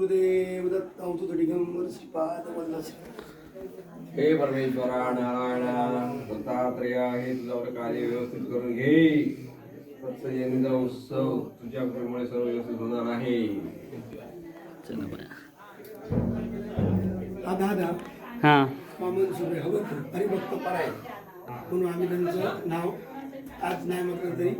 गुरुदेव दत्त अवधूत दिगंबर श्रीपाद वल्लभ हे परमेश्वरा नारायणा दत्तात्रेया हे तुझ्यावर कार्य व्यवस्थित करून घे. दत्त जयंतीचा उत्सव तुझ्या कृपेमुळे सर्व व्यवस्थित होणार आहे. हा दादा हां. वामन सुरे हवं हरिभक्त पराय. म्हणून आम्ही त्यांचं नाव आज नाही म्हटलं तरी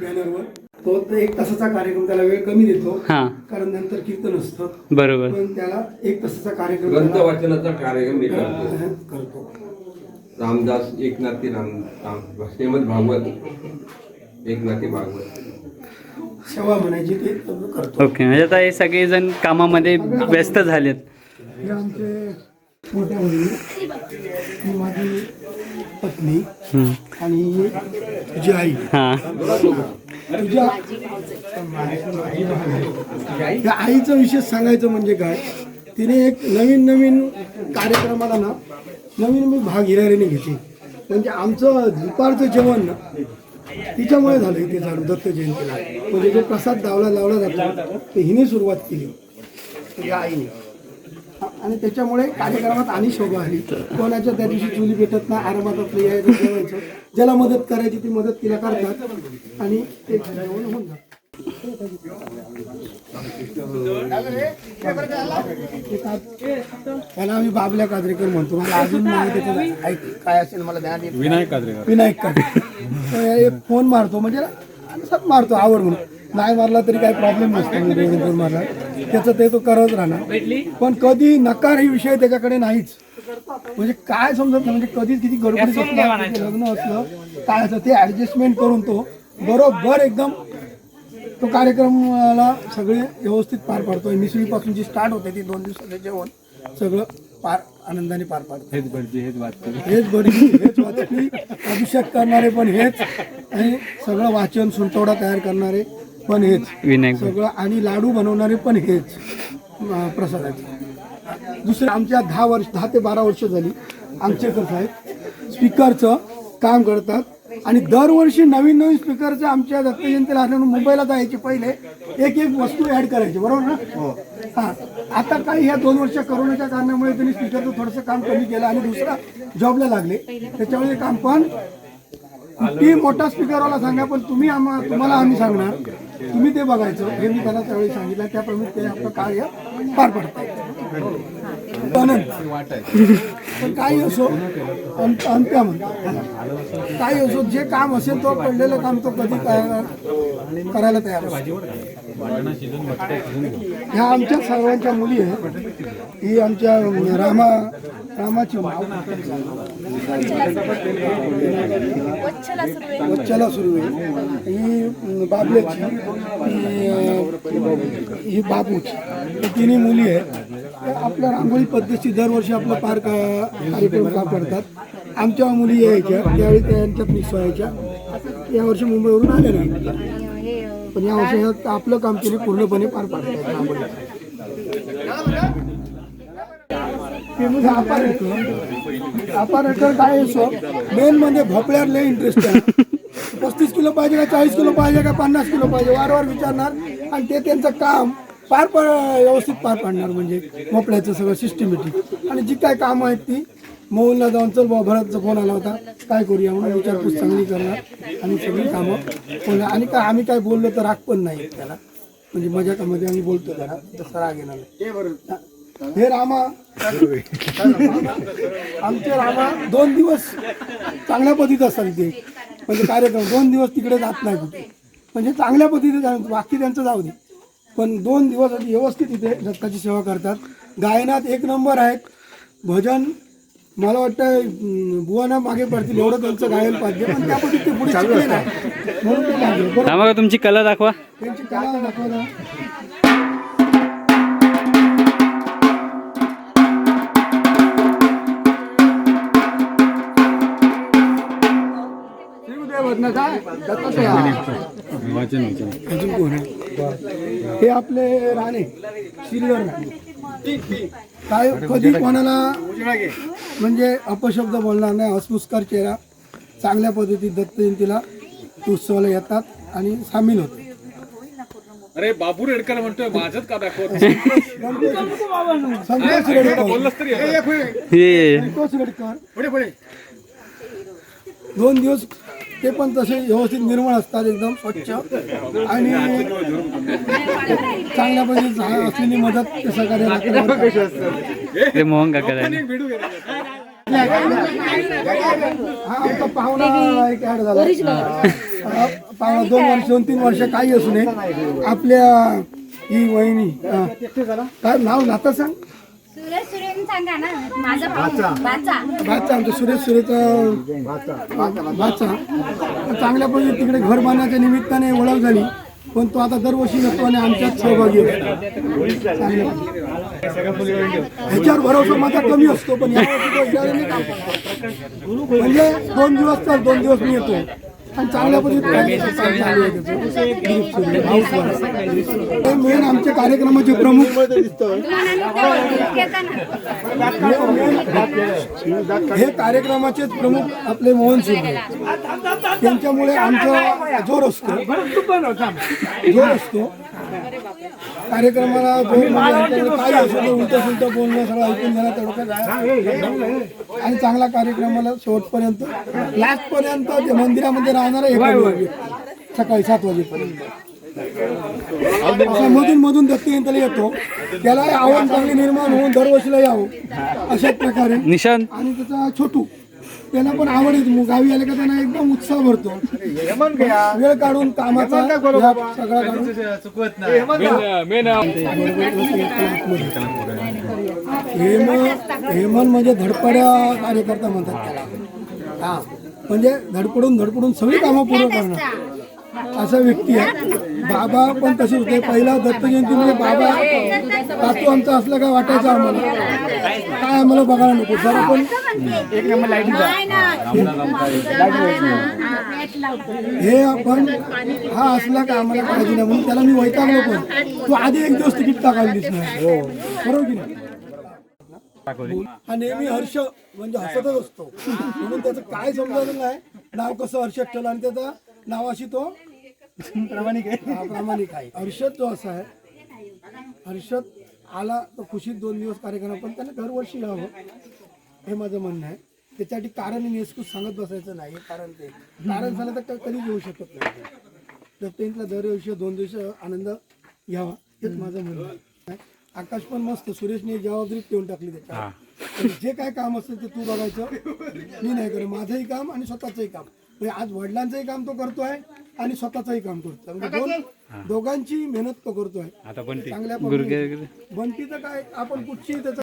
बॅनरवर तो तर एक तासाचा कार्यक्रम त्याला वेळ कमी देतो. हां. कारण नंतर कीर्तन असतं. बरोबर. पण त्याला एक तासाचा कार्यक्रम ग्रंथ त्याला, वाचनाचा कार्यक्रम मी करतो. अह, करतो. रामदास एकनाथी राम राम श्रीमद भागवत एकनाथी भागवत. सेवा म्हणायची ते करतो. ओके म्हणजे आता हे सगळेजण कामामध्ये व्यस्त झालेत. हे आमचे मोठ्या बहिणी ही माझी पत्नी. आणि तुझी आई. हां. तुझ्या या आईचं विशेष सांगायचं म्हणजे काय? तिने एक नवीन नवीन कार्यक्रमाला ना नवीन नवीन भाग हिरारीने घेतली. म्हणजे आमचं दुपारचं जेवण ना तिच्यामुळे झालं इथे चालू दत्त जयंतीला. म्हणजे जो प्रसाद लावला लावला जातो ते हिने सुरुवात केली. या आईने. आणि त्याच्यामुळे कार्यक्रमात आणि शोभा आली. कोणाच्या त्या दिवशी चुली भेटत नाही आरामात आपलं यायचं जेवायचं. ज्याला मदत करायची ती मदत तिला करतात. आणि ते जेवण होऊन जातं. त्याला आम्ही बाबल्या कादरेकर म्हणतो. मला अजून ऐक काय असेल मला ध्यान विनायक कादरेकर. विनायक कादरेकर. फोन मारतो. म्हणजे मारतो आवड म्हणून. नाही मारला तरी काही प्रॉब्लेम नसतो म्हणजे दोन मारला त्याचं ते तो करत राहणार. पण कधी नकार ही विषय त्याच्याकडे नाहीच. म्हणजे काय समजत नाही म्हणजे कधी किती गडबडीत असलं, लग्न असलं काय असं ते ऍडजस्टमेंट करून तो बरोबर एकदम तो कार्यक्रमाला सगळे व्यवस्थित पार पाडतोय. मिसळीपासून जी स्टार्ट होते ती दोन दिवसाचं जेवण सगळं पार आनंदाने पार पाडतो हेच बडजी हेच वाचतो हेच हेच वाचकी अभिषेक करणारे पण हेच. आणि सगळं वाचन सुंटवडा तयार करणारे. पण हेच. विनायक. सगळं आणि लाडू बनवणारे पण हेच प्रसादाचे. दुसरे आमच्या दहा वर्ष दहा ते बारा वर्ष झाली आमचे कसं आहे स्पीकरचं काम करतात आणि दरवर्षी नवीन नवीन स्पीकरचे आमच्या दत्त जयंतीला असल्यामुळे मुंबईला जायचे पहिले एक एक वस्तू ऍड करायची बरोबर ना? हा. आता काही ह्या दोन वर्ष करोनाच्या कारणामुळे त्यांनी स्पीकरचं थोडंसं काम कमी केलं आणि दुसरा जॉबला लागले. त्याच्यामुळे काम पण किती मोठा स्पीकरवाला सांगा पण तुम्ही आम्हा तुम्हाला आम्ही सांगणार. तुम्ही ते बघायचं. हे मी त्याला त्यावेळी सांगितलं. त्याप्रमाणे ते आपलं कार्य पार पडतं. पण पण काही असो अंत अंत्य म्हणतात. काही असो जे काम असेल तो पडलेलं काम तो कधी तयार करायला तयार असतो. ह्या आमच्या सर्वांच्या मुली आहेत. ही आमच्या रामा रामाची माव. वच्छला सुरू आहे. ही बाबल्याची ही, ही बाबूची. तिन्ही मुली आहेत. आपल्या रांगोळी पद्धती दरवर्षी आपलं पार का- कार्यक्रम पार पडतात आमच्या मुली यायच्या. त्यावेळी त्यांच्यात मिक्स व्हायच्या. यावर्षी मुंबईवरून आल्या नाही पण या वर्षी आपलं काम तिने पूर्णपणे पार पाडतात रांगोळी फेमस अपारेटर अपारेटर काय असो मेन म्हणजे भोपळ्यावर लय इंटरेस्ट आहे. पस्तीस किलो पाहिजे का चाळीस किलो पाहिजे का पन्नास किलो पाहिजे वारंवार विचारणार. आणि ते त्यांचं काम पार पाड व्यवस्थित पार पाडणार म्हणजे भोपळ्याचं सगळं सिस्टमॅटिक आणि जी काय कामं आहेत ती मोहनला जाऊन चल बाबा भरतचा फोन आला होता. काय करूया म्हणून विचारपूस चांगली करणार. आणि सगळी कामं होणार आणि काय आम्ही काय बोललो तर राग पण नाही त्याला. म्हणजे मजा कामध्ये आम्ही बोलतो त्याला तसं राग येणार नाही. हे रामा. आमचे रामा दोन दिवस चांगल्या पद्धतीत असतात इथे. म्हणजे कार्यक्रम दोन दिवस तिकडे जात नाही कुठे. म्हणजे चांगल्या पद्धतीने. बाकी त्यांचं जाऊ दे. पण दोन दिवस व्यवस्थित इथे दत्ताची सेवा करतात. गायनात एक नंबर आहेत. भजन मला वाटतं बुवाना मागे पडतील. एवढं त्यांचं गायन पाहिजे. पण त्या ते पुढे म्हणून तुमची कला दाखवा. त्यांची कला दाखवा अजून कोण आहे हे. आपले राणे श्रीधर राणे. काय कधी कोणाला म्हणजे अपशब्द बोलणार नाही हसमुस्कार चेहरा चांगल्या पद्धतीत दत्त जयंतीला उत्सवाला येतात आणि सामील होतात. अरे बाबू रेडकर म्हणतोय माझच का दाखवत संतोष रेडकर. हे. संतोष रेडकर. दोन दिवस ते पण तसे व्यवस्थित निर्मळ असतात एकदम स्वच्छ आणि चांगल्या पद्धतीने सहाय्य असलेली मदत ते मोहन. हा आमचा पाहुणा एक ऍड झाला पाहुणा दोन वर्ष दोन तीन वर्ष काही असू नये आपल्या ही वहिनी हा. काय नाव नातं सांग सुरेश सुरेन सांगा ना माझा भाऊ बाचा भाचा आमचा सुरेश सुरेश भाचा चांगल्या पद्धतीने तिकडे घर बांधण्याच्या निमित्ताने ओळख झाली पण तो आता दरवर्षी येतो आणि आमच्यात सहभागी होतो. चांगल्या पद्धतीने. ह्याच्यावर भरोसा माझा कमी असतो पण यावर्षी तो हिराने काम करतो. म्हणजे दोन दिवस तर दोन दिवस मी येतो. आणि चांगल्या पद्धतीने चालू मेन आमच्या कार्यक्रमाचे प्रमुख. हे कार्यक्रमाचेच प्रमुख आपले मोहन सिंग. त्यांच्यामुळे आमचा जोर असतो. जोर असतो. कार्यक्रमाला जोर म्हणजे काय उलट सुलट बोलणं सगळं ऐकून घेणं तेवढं आणि चांगला कार्यक्रमाला शेवटपर्यंत लास्ट पर्यंत ते मंदिरामध्ये राहणार आहे एका सकाळी सात वाजेपर्यंत. असा मधून मधून दत्त जयंतीला येतो. त्याला आवड चांगली निर्माण होऊन दरवर्षीला यावं. अशाच प्रकारे. निशांत? आणि त्याचा छोटू. त्याला पण आवड येते गावी आले का त्यांना एकदम उत्साह भरतो. वेळ काढून कामाचा व्याप सगळा काढून. हेमन म्हणजे धडपड्या कार्यकर्ता म्हणतात त्याला. हा. म्हणजे धडपडून धडपडून सगळी कामं पूर्ण करणार. असा व्यक्ती आहे. बाबा पण तसे होते. पहिला दत्त म्हणजे बाबा तातू आमचा असला काय वाटायचं आम्हाला. काय आम्हाला बघायला नको. जरा पण हे आपण हा असला का आम्हाला पाहिजे नाही. म्हणून त्याला मी वैतागलो पण. तू आधी एक दिवस तिकीट टाकायला दिसणार बरोबर की नाही? हा नेहमी हर्ष म्हणजे हसतच असतो. म्हणून त्याचं काय समजायचं नाही. नाव कसं हर्षद ठेवलं आणि त्याचा नावाशी तो प्रामाणिक आहे. प्रामाणिक आहे. हर्षद जो असा आहे हर्षद आला तर खुशीत दोन दिवस कार्यक्रम पण त्याने दरवर्षी यावं हे माझं म्हणणं आहे. त्याच्यासाठी कारण नेसकूच सांगत बसायचं नाही हे कारण ते कारण झालं तर क- कधीच येऊ शकत नाही. दत्तजयंतीला दरवर्षी दोन दिवस आनंद घ्यावा हेच माझं म्हणणं आहे. आकाश पण मस्त सुरेशने जबाबदारी ठेवून टाकली त्याच्या पण जे काय काम असेल ते तू बघायचं. मी नाही करत. माझंही काम आणि स्वतःचंही काम. म्हणजे आज वडिलांचंही काम तो करतोय. आणि स्वतःचंही काम करतोय म्हणजे दोन दोघांची मेहनत तो करतोय. आता पण चांगल्या पद्धतीने. बंटीचं काय आपण कुठची त्याचं